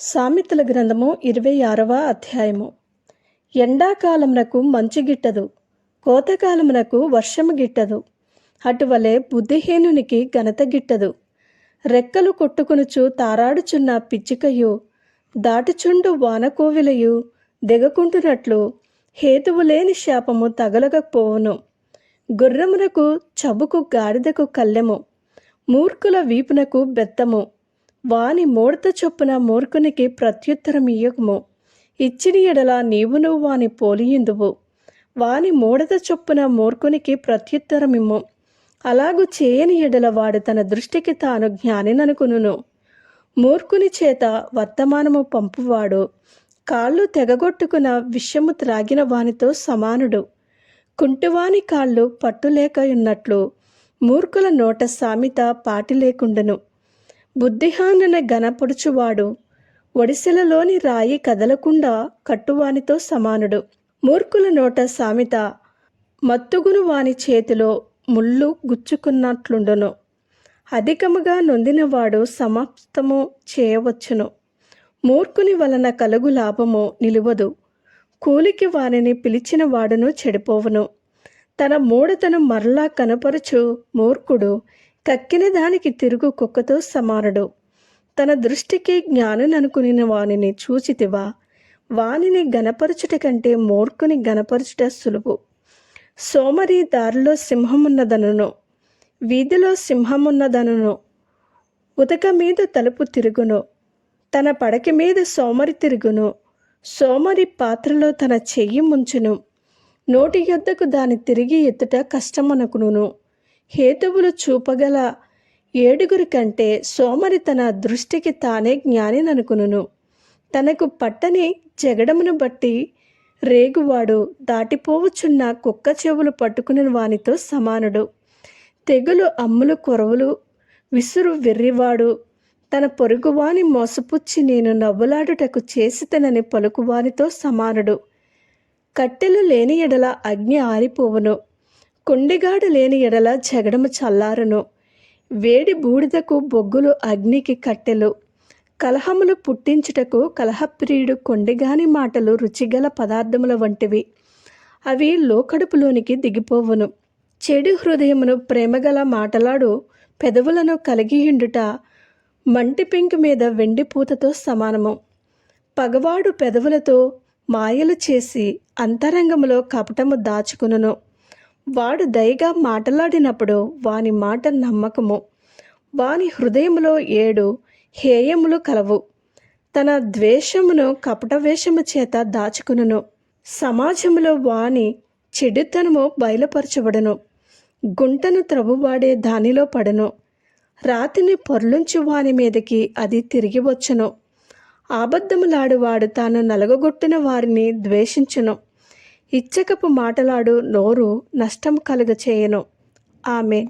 సామెతల గ్రంథము ఇరవై ఆరవ అధ్యాయము. ఎండాకాలమునకు మంచు గిట్టదు కోతకాలమునకు వర్షము గిట్టదు అటువలే బుద్ధిహీనునికి ఘనత గిట్టదు. రెక్కలు కొట్టుకునుచు తారాడుచున్న పిచ్చికయు దాటుచుండు వానకోవిలయు దిగకుంటున్నట్లు హేతువు లేని శాపము తగలకపోవును. గుర్రమునకు చబుకు గాడిదకు కళ్ళెము మూర్ఖుల వీపునకు బెత్తము. వాని మూడత చొప్పున మూర్ఖునికి ప్రత్యుత్తరం ఇయ్యకము. ఇచ్చిన ఎడల నీవును వాని పోలియిందువు. వాని మూడత చొప్పున మూర్ఖునికి ప్రత్యుత్తరమిమ్ము. అలాగు చేయని ఎడల వాడు తన దృష్టికి తాను జ్ఞానిననుకును మూర్ఖుని చేత వర్తమానము పంపువాడు. కాళ్ళు తెగగొట్టుకున్న విషము త్రాగిన వానితో సమానుడు. కుంటివాని కాళ్ళు పట్టులేకయున్నట్లు మూర్ఖుల నోట సామెత పాటి లేకుండెను. బుద్ధిహానున గనపొడుచువాడు ఒడిసెలలోని రాయి కదలకుండా కట్టువానితో సమానుడు. మూర్ఖుల నోట సామెత మత్తుగును వాని చేతిలో ముళ్ళు గుచ్చుకున్నట్లుండును. అధికముగా నొందినవాడు సమాప్తము చేయవచ్చును. మూర్ఖుని వలన కలుగు లాభము నిలువదు. కూలికి వానిని పిలిచిన వాడును చెడిపోవును. తన మూడతను మరలా కనపరుచు మూర్ఖుడు కక్కిన దానికి తిరుగు కుక్కతో సమానుడు. తన దృష్టికి జ్ఞానుననుకుని వానిని చూచితివా. వానిని గనపరచుట కంటే మూర్ఖుని గనపరచుట సులువు. సోమరి దారిలో సింహమున్నదనును. వీధిలో సింహమున్నదనును. ఉతక మీద తలుపు తిరుగును. తన పడక మీద సోమరి తిరుగును. సోమరి పాత్రలో తన చెయ్యి ముంచును. నోటి యొద్దకు దాని తిరిగి ఎత్తుట కష్టమనుకును హేతువులు చూపగల ఏడుగురి కంటే సోమరి తన దృష్టికి తానే జ్ఞానిననుకును తనకు పట్టని జగడమును బట్టి రేగువాడు దాటిపోవచ్చున్న కుక్క చెవులు పట్టుకుని వానితో సమానుడు. తెగులు అమ్ములు కొరవులు విసురు వెర్రివాడు. తన పొరుగువాని మోసపుచ్చి నేను నవ్వులాడుటకు చేసితనని పలుకువానితో సమానుడు. కట్టెలు లేని ఎడల అగ్ని ఆరిపోవును. కొండిగాడు లేని ఎడల జగడము చల్లారును. వేడి బూడిదకు బొగ్గులు అగ్నికి కట్టెలు. కలహములు పుట్టించుటకు కలహప్రియుడు కొండిగాని మాటలు రుచిగల పదార్థముల వంటివి. అవి లోకడుపులోనికి దిగిపోవును. చెడు హృదయమును ప్రేమగల మాటలాడు పెదవులను కలిగియుండుట మంటి పెంకు మీద వెండి పూతతో సమానము. పగవాడు పెదవులతో మాయలు చేసి అంతరంగములో కపటము దాచుకును వాడు దయగా మాటలాడినప్పుడు వాని మాట నమ్మకము. వాని హృదయములో ఏడు హేయములు కలవు. తన ద్వేషమును కపటవేషము చేత దాచుకును సమాజములో వాని చెడుతనము బయలుపరచబడను. గుంటను త్రవ్వువాడే దానిలో పడను. రాతిని పొర్లుంచు వాని మీదకి అది తిరిగి వచ్చును. ఆబద్ధములాడువాడు తాను నలగగొట్టిన వారిని ద్వేషించును. ఇచ్చకపు మాటలాడు నోరు నష్టం కలుగ చేయను ఆమె